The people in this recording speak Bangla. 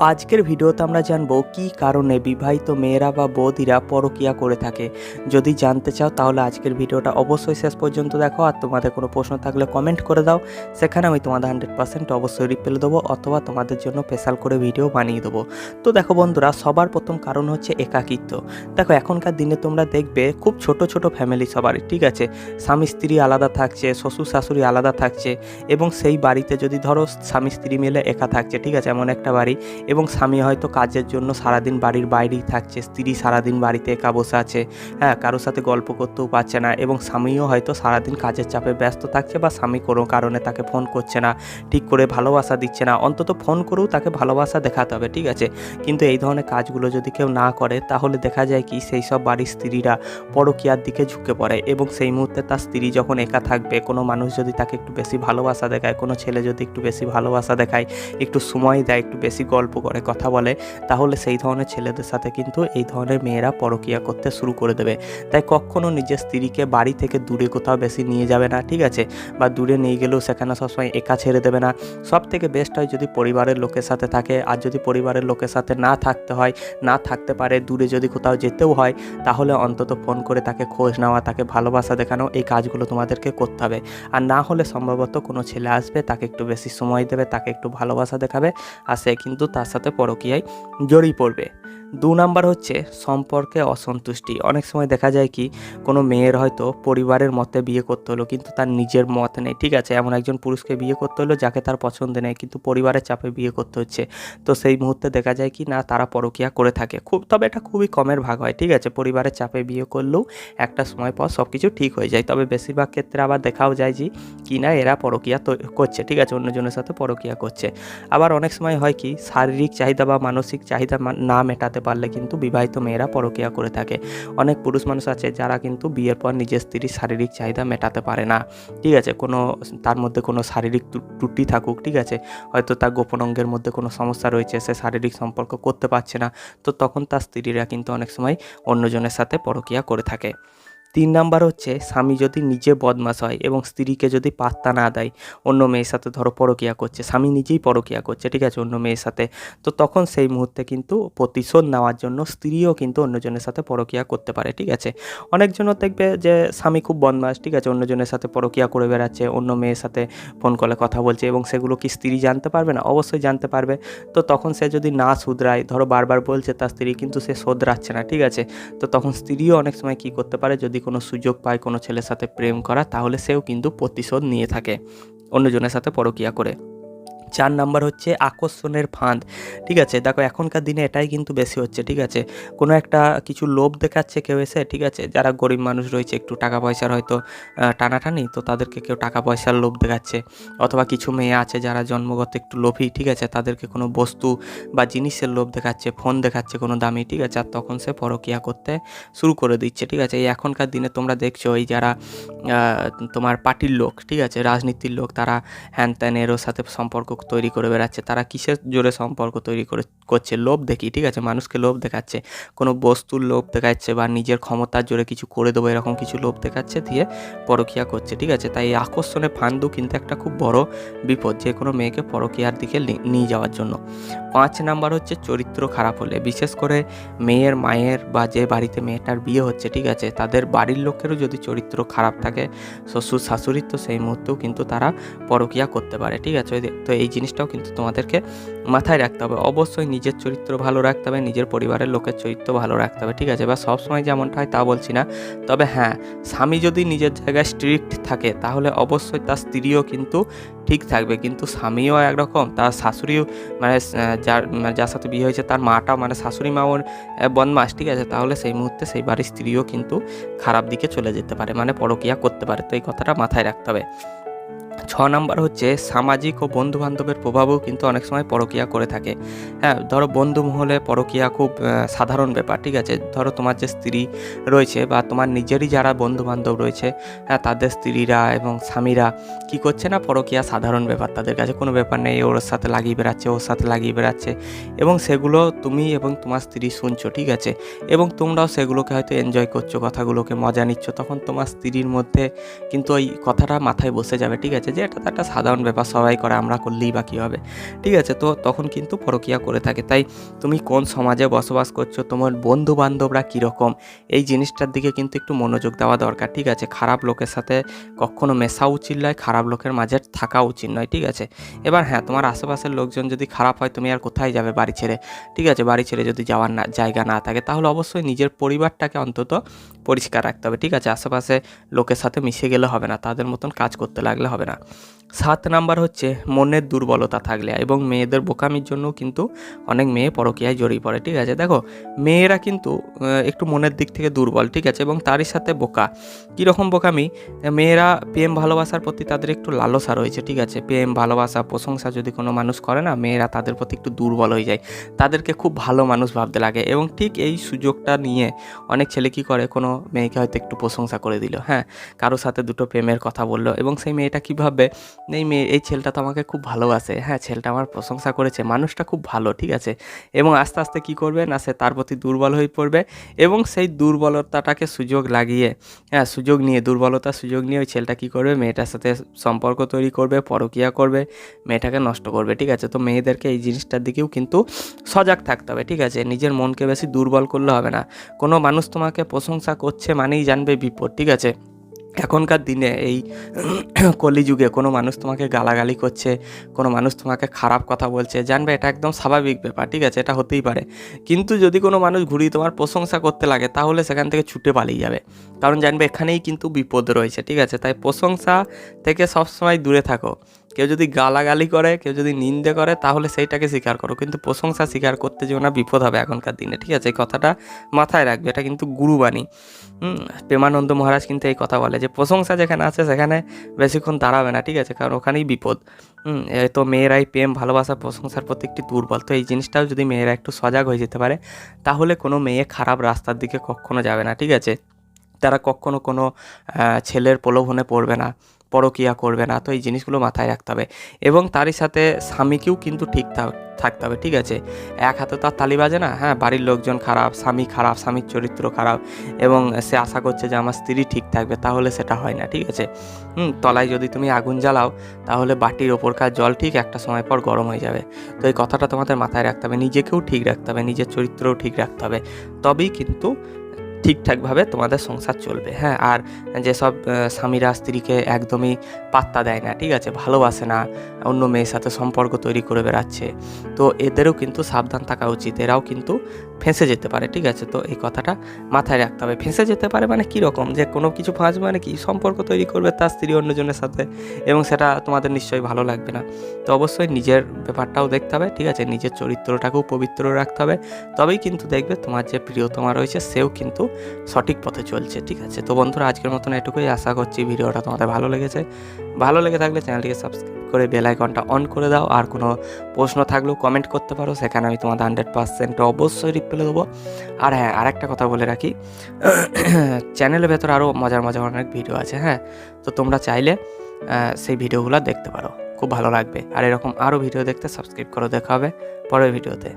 আজকের ভিডিওতে আমরা জানব কি কারণে বিবাহিত মেয়েরা বা বৌদিরা পরকিয়া করে থাকে। যদি জানতে চাও তাহলে আজকের ভিডিওটা অবশ্যই শেষ পর্যন্ত দেখো আর তোমাদের কোনো প্রশ্ন থাকলে কমেন্ট করে দাও। সেখানে আমি তোমাদের হান্ড্রেড পার্সেন্ট অবশ্যই রিপ্লাই দেবো অথবা তোমাদের জন্য স্পেশাল করে ভিডিও বানিয়ে দেবো। তো দেখো বন্ধুরা, সবার প্রথম কারণ হচ্ছে একাকিত্ব। দেখো, এখনকার দিনে তোমরা দেখবে খুব ছোট ছোট ফ্যামিলি সবারই ঠিক আছে? স্বামী, স্ত্রী আলাদা থাকছে, শ্বশুর, শাশুড়ি আলাদা থাকছে এবং সেই বাড়িতে যদি ধরো স্বামী, স্ত্রী মিলে একা থাকছে, ঠিক আছে? এমন একটা বাড়ি। এবং স্বামী হয়তো কাজের জন্য সারাদিন বাড়ির বাইরেই থাকছে, স্ত্রী সারাদিন বাড়িতে একা বসে আছে হ্যাঁ কারোর সাথে গল্প করতেও পারছে না এবং স্বামীও হয়তো সারাদিন কাজের চাপে ব্যস্ত থাকছে বা স্বামী কোনো কারণে তাকে ফোন করছে না, ঠিক করে ভালোবাসা দিচ্ছে না। অন্তত ফোন করেও তাকে ভালোবাসা দেখাতে হবে, ঠিক আছে? কিন্তু এই ধরনের কাজগুলো যদি কেউ না করে, তাহলে দেখা যায় কি সেই সব বাড়ির স্ত্রীরা পরকীয়ার দিকে ঝুঁকে পড়ে এবং সেই মুহূর্তে তার স্ত্রী যখন একা থাকবে, কোনো মানুষ যদি তাকে একটু বেশি ভালোবাসা দেখায়, কোনো ছেলে যদি একটু বেশি ভালোবাসা দেখায়, একটু সময় দেয়, একটু বেশি গল্প করে কথা বলে, তাহলে সেই ধরনের ছেলেদের সাথে কিন্তু এই ধরনের মেয়েরা পরকীয়া করতে শুরু করে দেবে। তাই কখনো নিজের স্ত্রীকে বাড়ি থেকে দূরে কোথাও বেশি নিয়ে যাবে না, ঠিক আছে? বা দূরে নিয়ে গেলেও সেখানে সবসময় একা ছেড়ে দেবে না। সব থেকে বেস্ট হয় যদি পরিবারের লোকের সাথে থাকে, আর যদি পরিবারের লোকের সাথে না থাকতে হয়, না থাকতে পারে, দূরে যদি কোথাও যেতেও হয়, তাহলে অন্তত ফোন করে তাকে খোঁজ নেওয়া, তাকে ভালোবাসা দেখানো, এই কাজগুলো তোমাদেরকে করতে হবে। আর না হলে সম্ভবত কোনো ছেলে আসবে, তাকে একটু বেশি সময় দেবে, তাকে একটু ভালোবাসা দেখাবে, আর সে কিন্তু তার সাথে পরকীয়ায় জড়িয়ে পড়বে। দু নাম্বার হচ্ছে সম্পর্কে অসন্তুষ্টি। অনেক সময় দেখা যায় কি, কোনো মেয়ের হয়তো পরিবারের মতে বিয়ে করতে হলো, কিন্তু তার নিজের মত নেই, ঠিক আছে? এমন একজন পুরুষকে বিয়ে করতে হলো যাকে তার পছন্দ নেই, কিন্তু পরিবারের চাপে বিয়ে করতে হচ্ছে। তো সেই মুহূর্তে দেখা যায় কি, না, তারা পরকীয়া করে থাকে। খুব, তবে এটা খুবই কমের ভাগ হয়, ঠিক আছে? পরিবারের চাপে বিয়ে করলেও একটা সময় পর সব কিছু ঠিক হয়ে যায়। তবে বেশিরভাগ ক্ষেত্রে আবার দেখাও যায় যে, কি না, এরা পরকীয়া করছে, ঠিক আছে? অন্যজনের সাথে পরকীয়া করছে। আবার অনেক সময় হয় কি, শারীরিক চাহিদা বা মানসিক চাহিদা না মেটাতে পারলে কিন্তু বিবাহিত মেয়েরা পরকিয়া করে থাকে। অনেক পুরুষ মানুষ আছে যারা কিন্তু বিয়ের পর নিজের স্ত্রীর শারীরিক চাহিদা মেটাতে পারে না। ঠিক আছে, কোনো তার মধ্যে কোনো শারীরিক ত্রুটি থাকুক, ঠিক আছে? হয়তো তার গোপন অঙ্গের মধ্যে কোনো সমস্যা রয়েছে, সে শারীরিক সম্পর্ক করতে পারছে না। তো তখন তার স্ত্রীরা কিন্তু অনেক সময় অন্যজনের সাথে পরকীয়া করে থাকে। তিন নাম্বার হচ্ছে, স্বামী যদি নিজে বদমাস হয় এবং স্ত্রীকে যদি পাত্তা না দেয়, অন্য মেয়ের সাথে ধরো পরকীয়া করছে, স্বামী নিজেই পরকীয়া করছে, ঠিক আছে, অন্য মেয়ের সাথে, তো তখন সেই মুহূর্তে কিন্তু প্রতিশোধ নেওয়ার জন্য স্ত্রীও কিন্তু অন্যজনের সাথে পরকীয়া করতে পারে, ঠিক আছে? অনেকজনও দেখবে যে স্বামী খুব বদমাস, ঠিক আছে, অন্যজনের সাথে পরকীয়া করে বেড়াচ্ছে, অন্য মেয়ের সাথে ফোন কলে কথা বলছে এবং সেগুলো কি স্ত্রী জানতে পারবে না? অবশ্যই জানতে পারবে। তো তখন সে যদি না শুধরায়, ধরো বারবার বলছে, তার স্ত্রী কিন্তু সে শোধরাচ্ছে না, ঠিক আছে? তো তখন স্ত্রীও অনেক সময় কি করতে পারে, যদি কোনো সুযোগ পায় কোনো ছেলের সাথে প্রেম করা, তাহলে সেও কিন্তু প্রতিশোধ নিয়ে থাকে। অন্যজনের সাথে পরকিয়া করে। চার নাম্বার হচ্ছে আকর্ষণের ফাঁদ, ঠিক আছে? দেখো, এখনকার দিনে এটাই কিন্তু বেশি হচ্ছে, ঠিক আছে? কোনো একটা কিছু লোভ দেখাচ্ছে কেউ এসে, ঠিক আছে? যারা গরিব মানুষ রয়েছে, একটু টাকা পয়সার হয়তো টানাটানি, তো তাদেরকে কেউ টাকা পয়সার লোভ দেখাচ্ছে। অথবা কিছু মেয়ে আছে যারা জন্মগত একটু লোভী, ঠিক আছে? তাদেরকে কোনো বস্তু বা জিনিসের লোভ দেখাচ্ছে, ফোন দেখাচ্ছে কোনো দামি, ঠিক আছে? আর তখন সে পরকিয়া করতে শুরু করে দিচ্ছে, ঠিক আছে? এই এখনকার দিনে তোমরা দেখছ, এই যারা তোমার পার্টির লোক, ঠিক আছে? রাজনীতির লোক, তারা হ্যান ত্যান এরও সাথে সম্পর্ক তৈরি করে বেড়াচ্ছে, তারা কিসের জোরে সম্পর্ক তৈরি করে, করছে? লোভ দেখি, ঠিক আছে? মানুষকে লোভ দেখাচ্ছে। কোনো বস্তুর লোভ দেখাচ্ছে বা নিজের ক্ষমতার জোরে কিছু করে দেবো, এরকম কিছু লোভ দেখাচ্ছে, দিয়ে পরকিয়া করছে, ঠিক আছে? তাই এই আকর্ষণের ফান্দু কিন্তু একটা খুব বড় বিপদ, যে কোনো মেয়েকে পরকিয়ার দিকে নিয়ে যাওয়ার জন্য। পাঁচ নাম্বার হচ্ছে চরিত্র খারাপ হলে, বিশেষ করে মেয়ের, মায়ের বা যে বাড়িতে মেয়েটার বিয়ে হচ্ছে, ঠিক আছে? তাদের বাড়ির লোকেরও যদি চরিত্র খারাপ থাকে, শ্বশুর শাশুড়ির, তো সেই মুহূর্তেও কিন্তু তারা পরকিয়া করতে পারে, ঠিক আছে? তো এই জিনিসটাও কিন্তু তোমাদেরকে মাথায় রাখতে হবে। অবশ্যই নিজের চরিত্র ভালো রাখতে হবে নিজের পরিবারের লোকের চরিত্র ভালো রাখতে হবে ঠিক আছে? বা সবসময় যেমনটা হয় তা বলছি না। তবে হ্যাঁ স্বামী যদি নিজের জায়গায় স্ট্রিক্ট থাকে তাহলে অবশ্যই তার স্ত্রীও কিন্তু ঠিক থাকবে। কিন্তু স্বামীও একরকম তার শাশুড়িও মানে যার মানে যার সাথে বিয়ে হয়েছে তার মাটা মানে শাশুড়ি মাও আহ, বদমাস ঠিক আছে? তাহলে সেই মুহূর্তে সেই বাড়ির স্ত্রীও কিন্তু খারাপ দিকে চলে যেতে পারে মানে পরকিয়া করতে পারে। তো এই কথাটা মাথায় রাখতে হবে। ছ নাম্বার হচ্ছে সামাজিক ও বন্ধু বান্ধবের প্রভাবও কিন্তু অনেক সময় পরকিয়া করে থাকে। হ্যাঁ ধরো বন্ধু মহলে পরকিয়া খুব সাধারণ ব্যাপার, ঠিক আছে? ধরো তোমার যে স্ত্রী রয়েছে বা তোমার নিজেরই যারা বন্ধু বান্ধব রয়েছে হ্যাঁ তাদের স্ত্রীরা এবং স্বামীরা কি করছে না? পরকিয়া সাধারণ ব্যাপার তাদের কাছে। কোনো ব্যাপার নেই, ওর সাথে লাগিয়ে বেড়াচ্ছে, ওর সাথে লাগিয়ে বেড়াচ্ছে এবং সেগুলো তুমি এবং তোমার স্ত্রী শুনছো, ঠিক আছে? এবং তোমরাও সেগুলোকে হয়তো এনজয় করছ, কথাগুলোকে মজা নিচ্ছ, তখন তোমার স্ত্রীর মধ্যে কিন্তু ওই কথাটা মাথায় বসে যাবে, ঠিক আছে? হচ্ছে যে এটা তো একটা সাধারণ ব্যাপার, সবাই করে, আমরা করলেই বা কী হবে? ঠিক আছে, তো তখন কিন্তু পরকিয়া করে থাকে। তাই তুমি কোন সমাজে বসবাস করছ, তোমার বন্ধু বান্ধবরা কীরকম, এই জিনিসটার দিকে কিন্তু একটু মনোযোগ দেওয়া দরকার, ঠিক আছে? খারাপ লোকের সাথে কখনো মেশা উচিত নয়, খারাপ লোকের মাঝে থাকা উচিত নয়, ঠিক আছে? এবার হ্যাঁ তোমার আশেপাশের লোকজন যদি খারাপ হয়, তুমি আর কোথায় যাবে বাড়ি ছেড়ে? ঠিক আছে, বাড়ি ছেড়ে যদি যাওয়ার না, জায়গা না থাকে, তাহলে অবশ্যই নিজের পরিবারটাকে অন্তত পরিষ্কার রাখতে হবে, ঠিক আছে? আশেপাশে লোকের সাথে মিশে গেলে হবে না, তাদের মতন কাজ করতে লাগলে হবে না। সাত নাম্বার হচ্ছে মনের দুর্বলতা থাকলে এবং মেয়েদের বোকামির জন্য কিন্তু অনেক মেয়ে পরকীয়ায় জড়িয়ে পড়ে, ঠিক আছে? দেখো, মেয়েরা কিন্তু একটু মনের দিক থেকে দুর্বল, ঠিক আছে? এবং তারই সাথে বোকা। কীরকম বোকামি? মেয়েরা প্রেম, ভালোবাসার প্রতি তাদের একটু লালসা রয়েছে, ঠিক আছে? প্রেম, ভালোবাসা, প্রশংসা যদি কোনো মানুষ করে না, মেয়েরা তাদের প্রতি একটু দুর্বল হয়ে যায়। তাদেরকে খুব ভালো মানুষ ভাবতে লাগে এবং ঠিক এই সুযোগটা নিয়ে অনেক ছেলে কী করে? কোনো মেয়েকে হয়তো একটু প্রশংসা করে দিল হ্যাঁ? কারোর সাথে দুটো প্রেমের কথা বলল এবং সেই মেয়েটা কী ভাববে এই মেয়ে, এই ছেলেটা তো আমাকে খুব ভালোবাসে। হ্যাঁ ছেলেটা আমার প্রশংসা করেছে, মানুষটা খুব ভালো, ঠিক আছে? এবং আস্তে আস্তে কী করবে? না, সে তার প্রতি দুর্বল হয়ে পড়বে এবং সেই দুর্বলতাটাকে সুযোগ লাগিয়ে হ্যাঁ সুযোগ নিয়ে, দুর্বলতার সুযোগ নিয়ে ওই ছেলেটা কী করবে? মেয়েটার সাথে সম্পর্ক তৈরি করবে, পরকিয়া করবে, মেয়েটাকে নষ্ট করবে, ঠিক আছে? তো মেয়েদেরকে এই জিনিসটার দিকেও কিন্তু সজাগ থাকতে হবে, ঠিক আছে? নিজের মনকে বেশি দুর্বল করলে হবে না। কোনো মানুষ তোমাকে প্রশংসা করছে মানেই জানবে বিপদ, ঠিক আছে? এখনকার দিনে এই কলিযুগে কোনো মানুষ তোমাকে গালাগালি করছে, কোনো মানুষ তোমাকে খারাপ কথা বলছে, জানবে এটা একদম স্বাভাবিক ব্যাপার, ঠিক আছে? এটা হতেই পারে। কিন্তু যদি কোনো মানুষ ঘুরিয়ে তোমার প্রশংসা করতে লাগে, তাহলে সেখান থেকে ছুটে পালিয়ে যাবে। কারণ জানবে এখানেই কিন্তু বিপদ রয়েছে, ঠিক আছে? তাই প্রশংসা থেকে সবসময় দূরে থাকো। কেউ যদি গালাগালি করে, কেউ যদি নিন্দে করে, তাহলে সেইটাকে স্বীকার করো। কিন্তু প্রশংসা স্বীকার করতে যেও না, বিপদ হবে এখনকার দিনে, ঠিক আছে? এই কথাটা মাথায় রাখবে, এটা কিন্তু গুরুবাণী। প্রেমানন্দ মহারাজ কিন্তু এই কথা বলে যে, প্রশংসা যেখানে আছে, সেখানে বেশিক্ষণ দাঁড়াবে না, ঠিক আছে? কারণ ওখানেই বিপদ। তো মেয়েরাই প্রেম, ভালোবাসা, প্রশংসার প্রতি একটি দুর্বল। তো এই জিনিসটাও যদি মেয়েরা একটু সজাগ হয়ে যেতে পারে, তাহলে কোনো মেয়ে খারাপ রাস্তার দিকে কখনো যাবে না, ঠিক আছে? তারা কখনো কোনো ছেলের প্রলোভনে পড়বে না। পরকিয়া করবে না। তো এই জিনিসগুলো মাথায় রাখতে হবে। এবং তারই সাথে স্বামীকেও কিন্তু ঠিক থাক- থাকতে হবে, ঠিক আছে? এক হাতে তো আর তালি বাজে না হ্যাঁ? বাড়ির লোকজন খারাপ, স্বামী খারাপ, স্বামীর চরিত্র খারাপ এবং সে আশা করছে যে আমার স্ত্রী ঠিক থাকবে, তাহলে সেটা হয় না, ঠিক আছে? হুম, তলায় যদি তুমি আগুন জ্বালাও, তাহলে বাটির ওপরকার জল ঠিক একটা সময় পর গরম হয়ে যাবে। তো এই কথাটা তোমাদের মাথায় রাখতে হবে, নিজেকেও ঠিক রাখতে হবে, নিজের চরিত্রও ঠিক রাখতে হবে। তবেই কিন্তু ঠিকঠাকভাবে তোমাদের সংসার চলবে হ্যাঁ? আর যেসব স্বামীরা স্ত্রীকে একদমই পাত্তা দেয় না, ঠিক আছে? ভালোবাসে না, অন্য মেয়ের সাথে সম্পর্ক তৈরি করে বেড়াচ্ছে, তো এদেরও কিন্তু সাবধান থাকা উচিত। এরাও কিন্তু ফেঁসে যেতে পারে, ঠিক আছে? তো এই কথাটা মাথায় রাখতে হবে। ফেঁসে যেতে পারে মানে কীরকম যে কোনো কিছু ফাঁস মানে কি? সম্পর্ক তৈরি করবে তার স্ত্রী অন্যজনের সাথে এবং সেটা তোমাদের নিশ্চয়ই ভালো লাগবে না। তো অবশ্যই নিজের ব্যাপারটাও দেখতে হবে, ঠিক আছে? নিজের চরিত্রটাকেও পবিত্র রাখতে হবে। তবেই কিন্তু দেখবে তোমার যে প্রিয়তমা রয়েছে, সেও কিন্তু সঠিক পথে চলছে, ঠিক আছে? তো বন্ধুরা, আজকের মতন এটুকুই। আশা করছি ভিডিওটা তোমাদের ভালো লেগেছে। ভালো লেগে থাকলে চ্যানেলটিকে সাবস্ক্রাইব করে বেল আইকনটা অন করে দাও। আর কোনো প্রশ্ন থাকলেও কমেন্ট করতে পারো। সেখানে আমি তোমাদের হান্ড্রেড পার্সেন্ট অবশ্যই রিপ্লাই দেবো। আর হ্যাঁ আর একটা কথা বলে রাখি। চ্যানেলের ভেতর আরও মজার মজার অনেক ভিডিও আছে হ্যাঁ? তো তোমরা চাইলে সেই ভিডিওগুলো দেখতে পারো। খুব ভালো লাগবে। আর এরকম আরও ভিডিও দেখতে সাবস্ক্রাইব করো, দেখা হবে পরের ভিডিওতে